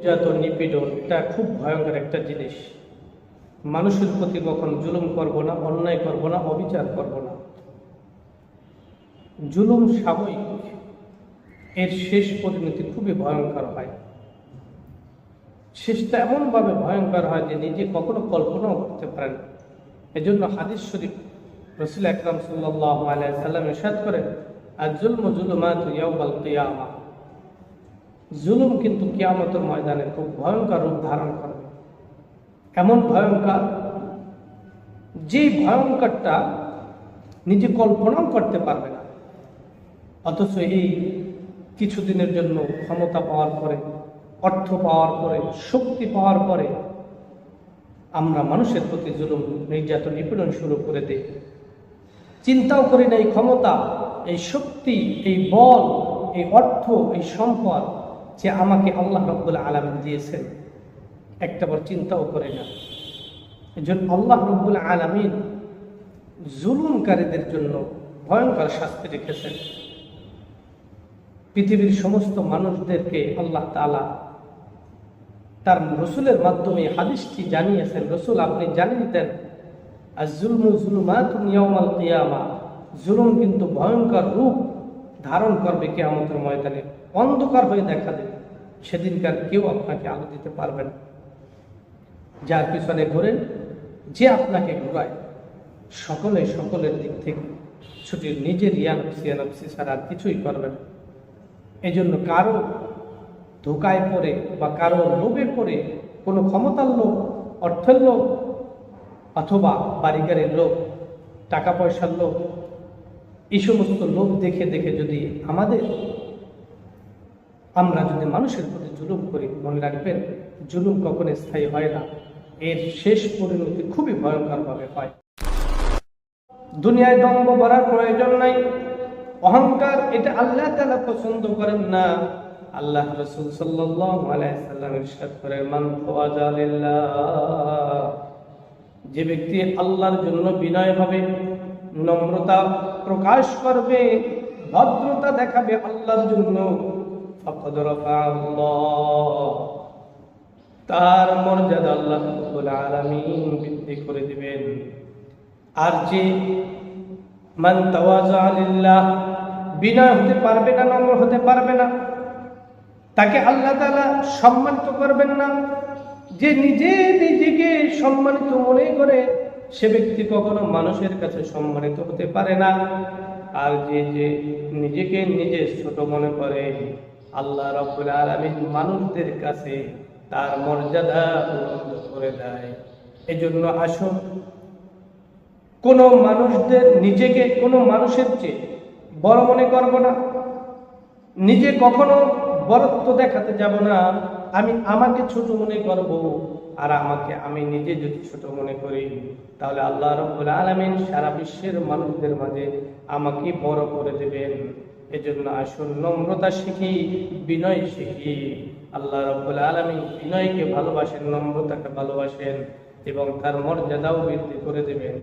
নির্যাতন নিপীড়ন, এটা খুব ভয়ঙ্কর একটা জিনিস। মানুষের প্রতি কখন জুলুম করব না, অন্যায় করব না, অবিচার করব না। জুলুম সাময়িক, এর শেষ পরিণতি খুবই ভয়ঙ্কর হয়। শেষটা এমনভাবে ভয়ঙ্কর হয় যে নিজে কখনো কল্পনাও করতে পারেন এজন্য হাদিস শরীফ রসুল আকরাম সাল্লাহ আলাইসাল্লাম ইরশাদ করেন আর জুলম জুলুমাত ইয়াউমাল কিয়ামা। জুলুম কিন্তু কিয়ামতের ময়দানে খুব ভয়ঙ্কর রূপ ধারণ করবে। এমন ভয়ঙ্কর যে ভয়ঙ্করটা নিজে কল্পনাও করতে পারবে না। অথচ এই কিছুদিনের জন্য ক্ষমতা পাওয়ার পরে, অর্থ পাওয়ার পরে, শক্তি পাওয়ার পরে আমরা মানুষের প্রতি জুলুম, নির্যাতন, নিপীড়ন শুরু করে দিই। চিন্তাও করি না এই ক্ষমতা, এই শক্তি, এই বল, এই অর্থ, এই সম্পদ যে আমাকে আল্লাহ রব্বুল আলমিন দিয়েছেন, একটা একটাবার চিন্তাও করে না। এই জন্য আল্লাহ রব্বুল আলমিন জুলুমকারীদের জন্য ভয়ঙ্কর শাস্তি রেখেছেন। পৃথিবীর সমস্ত মানুষদেরকে আল্লাহ তালা তার রসুলের মাধ্যমে হাদিসটি জানিয়েছেন, রসুল আপনি জানিয়ে দিতেন আর জুলমু জুলুমাত নিয়মাল জুলুম কিন্তু ভয়ঙ্কর রূপ ধারণ করবে কেয়ামতের ময়দানে। অন্ধকার হয়ে দেখা দেবে। সেদিনকার কেউ আপনাকে আলো দিতে পারবে না। যার পিছনে ঘোরেন, যে আপনাকে ঘোরায়, সকলে সকলের দিক থেকে ছুটির নিজের ইয়ানফসি ইয়ানফসি ছাড়া আর কিছুই করবে না। এই জন্য কারও ধোকায় পড়ে বা কারও লোভে পড়ে কোনো ক্ষমতার লোক অর্থের লোক অথবা বাড়িগারের লোক টাকা পয়সার লোক এই সমস্ত লোক দেখে দেখে যদি আমাদের আমরা যদি মানুষের প্রতি জুলুম করি, মনে রাখবেন, জুলুম কখনো স্থায়ী হয় না। এর শেষ পরিণতি খুবই ভয়ঙ্করভাবে হয়। দুনিয়ায় দম্ভ করার প্রয়োজন নাই। অহংকার, এটা আল্লাহ তালা পছন্দ করেন না। আল্লাহ রসুল সাল্লাম করে যে ব্যক্তি আল্লাহর জন্য বিনয় হবে, নম্রতা প্রকাশ করবে, ভদ্রতা দেখাবে আল্লাহর জন্য ফাকাদ রাফাআল্লাহ তার মর্যাদা আল্লাহ রাব্বুল আলামিন বৃদ্ধি করে দিবেন। আর যে মান তাওয়াজা লিল্লাহ বিনয় হতে পারবে না, নম্র হতে পারবে না, তাকে আল্লাহ তাআলা সম্মানিত করবেন না। যে নিজে নিজেকে সম্মানিত মনে করে, সে ব্যক্তি কখনো মানুষের কাছে সম্মানিত হতে পারে না। আর যে যে নিজেকে নিজে ছোট মনে করে আল্লাহ রব্বুল আলামিন মানুষদের কাছে তার মর্যাদা করে দেয়। এজন্য আসুন, কোনো মানুষদের নিজেকে, কোনো মানুষের চেয়ে বড় মনে করব না। নিজে কখনো বরত্ব দেখাতে যাব না। আমি আমাকে ছোট মনে করব আর আমাকে আমি নিজে যদি ছোট মনে করি, তাহলে আল্লাহ রব্বুল আলমিন সারা বিশ্বের মানুষদের মাঝে আমাকে বড় করে দেবেন। এজন্য আসুন নম্রতা শিখি, বিনয় শিখি। আল্লাহ রব্বুল আলমী বিনয়কে ভালোবাসেন, নম্রতাকে ভালোবাসেন এবং তার মর্যাদাও বৃদ্ধি করে দেবেন।